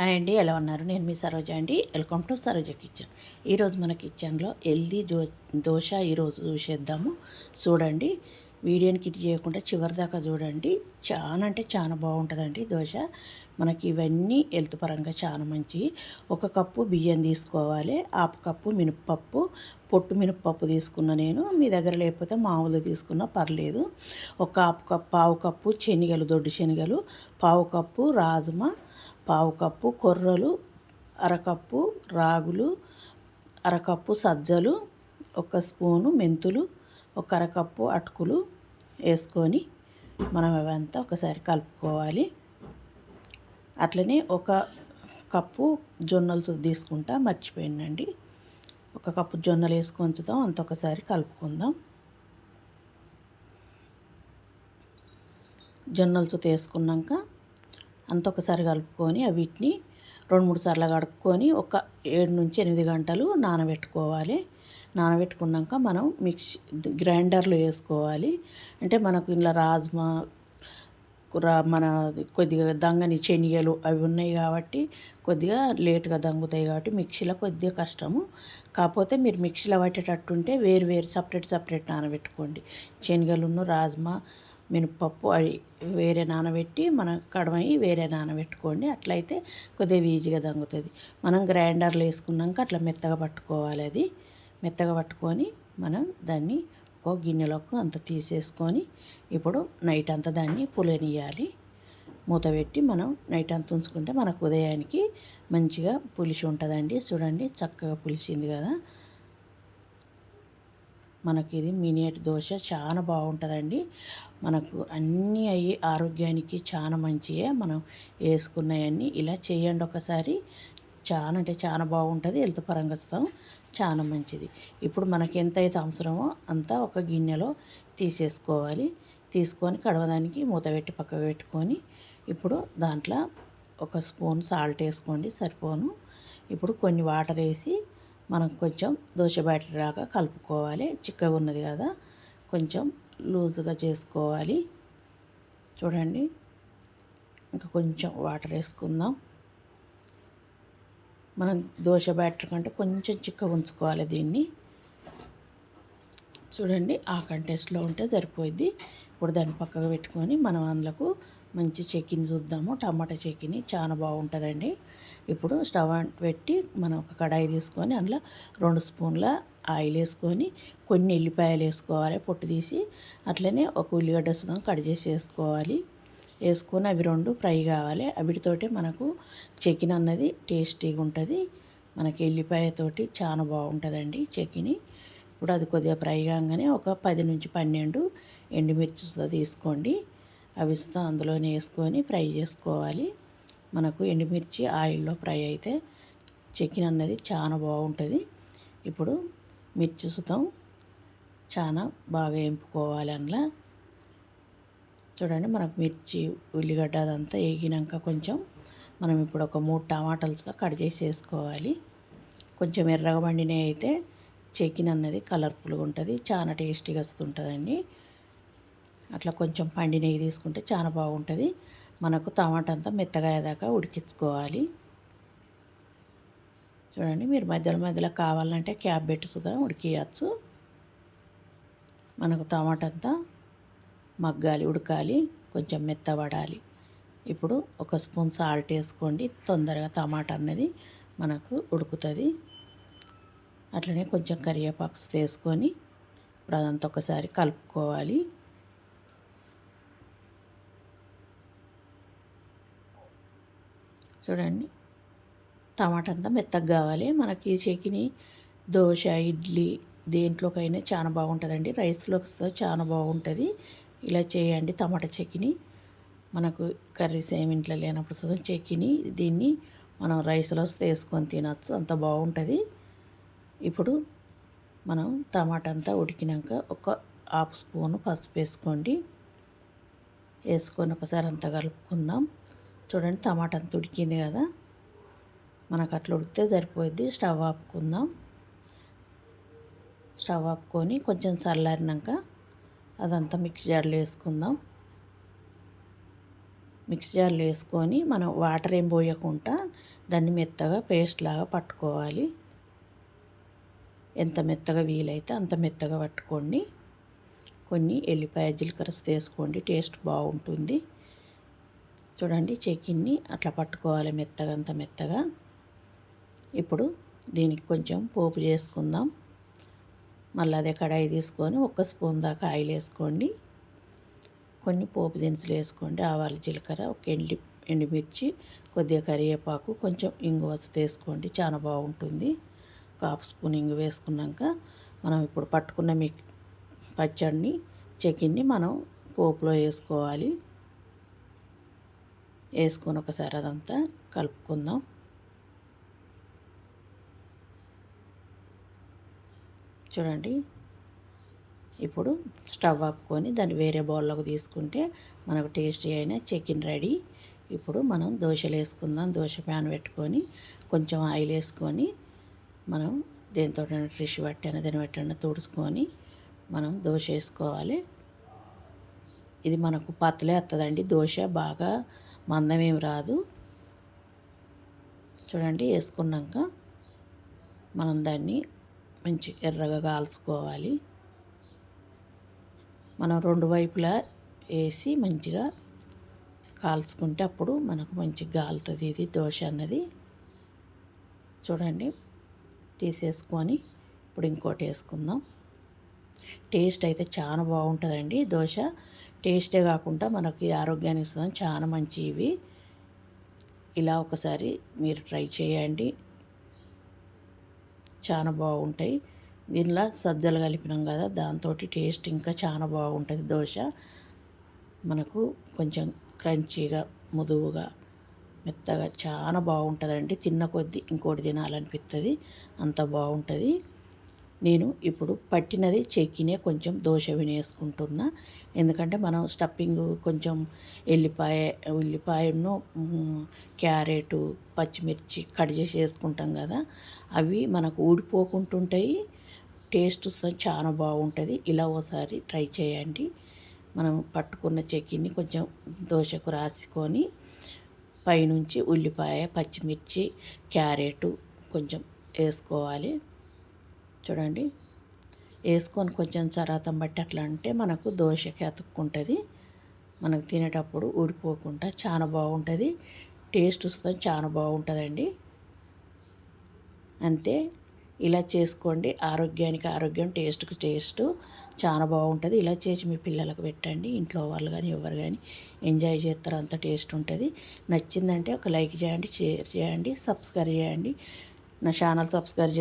Hi అండి ఎలా ఉన్నారు? నేను మీ సరోజ అండి. Welcome to Saroja kitchen. ఈరోజు మన కిచెన్లో హెల్దీ దో దోశ ఈరోజు చూసేద్దాము. చూడండి వీడియోని కిట్ చేయకుండా చివరి దాకా చూడండి. చాలా అంటే చాలా బాగుంటుందండి దోశ. మనకి ఇవన్నీ హెల్త్ పరంగా చాలా మంచి ఒక కప్పు బియ్యం తీసుకోవాలి. హాఫ్ కప్పు మినప్పప్పు. పొట్టు మినప్పప్పు తీసుకున్న నేను. మీ దగ్గర లేకపోతే మామూలు తీసుకున్నా పర్లేదు. ఒక హాఫ్ కప్ పావు కప్పు శనగలు దొడ్డు శనగలు పావు కప్పు రాజ్మా పావు కప్పు కొర్రలు అరకప్పు రాగులు అరకప్పు సజ్జలు ఒక స్పూను మెంతులు ఒక అరకప్పు అటుకులు వేసుకొని మనం అవంతా ఒకసారి కలుపుకోవాలి. అట్లనే ఒక కప్పు జొన్నలు తీసుకుంటా మర్చిపోయిందండి ఒక కప్పు జొన్నలు వేసుకొని అంత ఒకసారి కలుపుకుందాం. జొన్నలు వేసుకున్నాక అంత ఒకసారి కలుపుకొని వీటిని రెండు మూడు సార్లు కడుక్కొని ఒక ఏడు నుంచి ఎనిమిది గంటలు నానబెట్టుకోవాలి. నానబెట్టుకున్నాక మనం మిక్సీ గ్రైండర్లో వేసుకోవాలి. అంటే మనకు ఇలా రాజ్మా మన కొద్దిగా దంగని శనిగలు అవి ఉన్నాయి కాబట్టి కొద్దిగా లేటుగా దంగుతాయి కాబట్టి మిక్సీలో కొద్దిగా కష్టము. కాకపోతే మీరు మిక్సీలో పట్టేటట్టుంటే వేరు వేరు సపరేట్ సపరేట్ నానబెట్టుకోండి. శనగలును రాజ్మా మినపప్పు అవి వేరే నానబెట్టి మనం కడమయి వేరే నానబెట్టుకోండి. అట్లయితే కొద్దిగా ఈజీగా దంగుతుంది. మనం గ్రైండర్లో వేసుకున్నాక అట్లా మెత్తగా పట్టుకోవాలి అది. మెత్తగా పట్టుకొని మనం దాన్ని ఒక గిన్నెలోకి అంత తీసేసుకొని ఇప్పుడు నైట్ అంతా దాన్ని పులనియాలి మూత పెట్టి మనం నైట్ అంతా ఉంచుకుంటే మనకు ఉదయానికి మంచిగా పులిసి ఉంటుందండి. చూడండి చక్కగా పులిసింది కదా. మనకి ఇది మినియట్ దోశ చాలా బాగుంటుందండి. మనకు అన్నీ అయ్యి ఆరోగ్యానికి చాలా మంచియే. మనం వేసుకున్నాయన్నీ ఇలా చేయండి ఒకసారి. చాలా అంటే చాలా బాగుంటుంది. హెల్త్ పరంగా వస్తాం చాలా మంచిది. ఇప్పుడు మనకి ఎంత అయితే అవసరమో అంతా ఒక గిన్నెలో తీసేసుకోవాలి. తీసుకొని కడవదానికి మూత పెట్టి పక్కకు పెట్టుకొని ఇప్పుడు దాంట్లో ఒక స్పూన్ సాల్ట్ వేసుకోండి. సరిపోను. ఇప్పుడు కొన్ని వాటర్ వేసి మనం కొంచెం దోశ బ్యాటర్ లాగా కలుపుకోవాలి. చిక్కగా ఉన్నది కదా. కొంచెం లూజుగా చేసుకోవాలి. చూడండి. ఇంకా కొంచెం వాటర్ వేసుకుందాం. మనం దోశ బ్యాటర్ కంటే కొంచెం చిక్కగా ఉంచుకోవాలి దీన్ని. చూడండి. ఆ కంటెస్ట్లో ఉంటే సరిపోయింది ఇప్పుడు దాన్ని పక్కకు పెట్టుకొని మనం అందులోకి మంచి చెక్కిని చూద్దాము. టమాటా చెక్కిని చాలా బాగుంటుందండి. ఇప్పుడు స్టవ్ పెట్టి మనం ఒక కడాయి తీసుకొని అందులో రెండు స్పూన్ల ఆయిల్ వేసుకొని కొన్ని ఎల్లిపాయలు వేసుకోవాలి పొట్టు తీసి అట్లనే ఒక ఉల్లిగడ్డ సుతం కట్ చేసి వేసుకోవాలి. వేసుకొని అవి రెండు ఫ్రై కావాలి. అవిటితోటే మనకు చెకిన్ అన్నది టేస్టీగా ఉంటుంది. మనకి ఎల్లిపాయతోటి చాలా బాగుంటుందండి చెకిని ఇప్పుడు అది కొద్దిగా ఫ్రై కాగానే ఒక పది నుంచి పన్నెండు ఎండుమిర్చి తీసుకోండి అవిస్తా అందులోనే వేసుకొని ఫ్రై చేసుకోవాలి. మనకు ఎండుమిర్చి ఆయిల్లో ఫ్రై అయితే చికెన్ అన్నది చాలా బాగుంటుంది. ఇప్పుడు మిర్చి సుతం చాలా బాగా వేపుకోవాలి అందులో. చూడండి మనకు మిర్చి ఉల్లిగడ్డ అదంతా వేగినాక కొంచెం మనం ఇప్పుడు ఒక మూడు టమాటాలతో కట్ చేసి వేసుకోవాలి. కొంచెం ఎర్రగా వండినవి అయితే చికెన్ అన్నది కలర్ఫుల్గా ఉంటుంది చాలా టేస్టీగా వస్తుంటుందండి. అట్లా కొంచెం పండి నెయ్యి తీసుకుంటే చాలా బాగుంటుంది. మనకు టమాటా అంతా మెత్తగా అయ్యేదాకా ఉడికించుకోవాలి. చూడండి మీరు మధ్యలో మధ్యలో కావాలంటే క్యాబ్ పెట్టి సుధా ఉడికియచ్చు. మనకు టమాటా అంతా మగ్గాలి ఉడకాలి కొంచెం మెత్తబడాలి. ఇప్పుడు ఒక స్పూన్ సాల్ట్ వేసుకోండి. తొందరగా టమాటా అన్నది మనకు ఉడుకుతుంది. అట్లనే కొంచెం కరివేపాకు వేసుకొని ఇప్పుడు అదంతా ఒకసారి కలుపుకోవాలి. చూడండి. టమాటా అంతా మెత్తగా కావాలి. మనకి చెకిని దోశ ఇడ్లీ దేంట్లోకైనా చాలా బాగుంటుందండి. రైస్లోకి చాలా బాగుంటుంది. ఇలా చేయండి టమాటా చెకిని. మనకు కర్రీస్ ఏమి ఇంట్లో లేనప్పుడు చెకిని దీన్ని మనం రైస్లో వేసుకొని తినచ్చు. అంత బాగుంటుంది. ఇప్పుడు మనం టమాటా అంతా ఉడికినాక ఒక హాఫ్ స్పూన్ పసుపు వేసుకోండి. వేసుకొని ఒకసారి అంతా కలుపుకుందాం. చూడండి టమాటా అంత ఉడికింది కదా. మనకు అట్లా ఉడికితే సరిపోద్ది స్టవ్ ఆపుకుందాం. స్టవ్ ఆపుకొని కొంచెం చల్లారినాక అదంతా మిక్స్ జార్లు వేసుకుందాం. మిక్స్ జార్లో వేసుకొని మనం వాటర్ ఏం పోయకుండా దాన్ని మెత్తగా పేస్ట్ లాగా పట్టుకోవాలి. ఎంత మెత్తగా వీలైతే అంత మెత్తగా పట్టుకోండి. కొన్ని ఎల్లిపాయ జీలకర్ర వేసుకోండి. టేస్ట్ బాగుంటుంది. చూడండి చెకిన్ని అట్లా పట్టుకోవాలి మెత్తగా అంత మెత్తగా. ఇప్పుడు దీనికి కొంచెం పోపు చేసుకుందాం. మళ్ళీ అదే కడాయి తీసుకొని ఒక్క స్పూన్ దాకా ఆయిల్ వేసుకోండి. కొన్ని పోపు దినుసులు వేసుకోండి. ఆవాలు జీలకర్ర ఒక ఎండి ఎండుమిర్చి కొద్దిగా కరివేపాకు కొంచెం ఇంగు వసతి వేసుకోండి. చాలా బాగుంటుంది. ఒక హాఫ్ స్పూన్ ఇంగు వేసుకున్నాక మనం ఇప్పుడు పట్టుకున్న మీ పచ్చడిని చికెన్ని మనం పోపులో వేసుకోవాలి. వేసుకొని ఒకసారి అదంతా కలుపుకుందాం. చూడండి. ఇప్పుడు స్టవ్ ఆపుకొని దాన్ని వేరే బౌల్లోకి తీసుకుంటే మనకు టేస్టీ అయిన చికెన్ రెడీ. ఇప్పుడు మనం దోశలు వేసుకుందాం. దోశ ప్యాన్ పెట్టుకొని కొంచెం ఆయిల్ వేసుకొని మనం దేంతో ఫిష్ పట్టిన దాన్ని పెట్టిన తుడుచుకొని మనం దోశ వేసుకోవాలి. ఇది మనకు పతలే వస్తుందండి దోశ బాగా మందమేమి రాదు. చూడండి వేసుకున్నాక మనం దాన్ని మంచి ఎర్రగా కాల్చుకోవాలి. మనం రెండు వైపులా వేసి మంచిగా కాల్చుకుంటే అప్పుడు మనకు మంచిగా కాలుతుంది ఇది దోశ అన్నది. చూడండి తీసేసుకొని ఇప్పుడు ఇంకోటి వేసుకుందాం. టేస్ట్ అయితే చాలా బాగుంటుందండి దోశ. టేస్టే కాకుండా మనకి ఆరోగ్యాన్ని ఇస్తుంది చాలా మంచి ఇవి ఇలా ఒకసారి మీరు ట్రై చేయండి. చాలా బాగుంటాయి. దీనిలో సజ్జలు కలిపినాం కదా దాంతో టేస్ట్ ఇంకా చాలా బాగుంటుంది దోశ. మనకు కొంచెం క్రంచీగా ముదువుగా మెత్తగా చాలా బాగుంటుందండి. తిన్న కొద్దీ ఇంకోటి తినాలనిపిస్తుంది అంత బాగుంటుంది. నేను ఇప్పుడు పట్టినది చెక్కినే కొంచెం దోశ వినేసుకుంటున్నా. ఎందుకంటే మనం స్టఫింగ్ కొంచెం ఎల్లిపాయ ఉల్లిపాయను క్యారెటు పచ్చిమిర్చి కట్ చేసి వేసుకుంటాం కదా అవి మనకు ఊడిపోకుంటుంటాయి. టేస్ట్ చాలా బాగుంటుంది. ఇలా ఓసారి ట్రై చేయండి. మనం పట్టుకున్న చెక్కిని కొంచెం దోశకు రాసుకొని పైనుంచి ఉల్లిపాయ పచ్చిమిర్చి క్యారెటు కొంచెం వేసుకోవాలి. చూడండి. వేసుకొని కొంచెం చరాతం బట్టి అట్లా అంటే మనకు దోశకి అతుక్కుంటుంది మనకు తినేటప్పుడు ఊడిపోకుండా చాలా బాగుంటుంది. టేస్ట్ చాలా బాగుంటుందండి. అంతే. ఇలా చేసుకోండి. ఆరోగ్యానికి ఆరోగ్యం టేస్ట్కి టేస్ట్ చాలా బాగుంటుంది. ఇలా చేసి మీ పిల్లలకు పెట్టండి. ఇంట్లో వాళ్ళు కానీ ఎవరు కానీ ఎంజాయ్ చేస్తారు. అంత టేస్ట్ ఉంటుంది. నచ్చిందంటే ఒక లైక్ చేయండి షేర్ చేయండి సబ్స్క్రైబ్ చేయండి. నా ఛానల్ సబ్స్క్రైబ్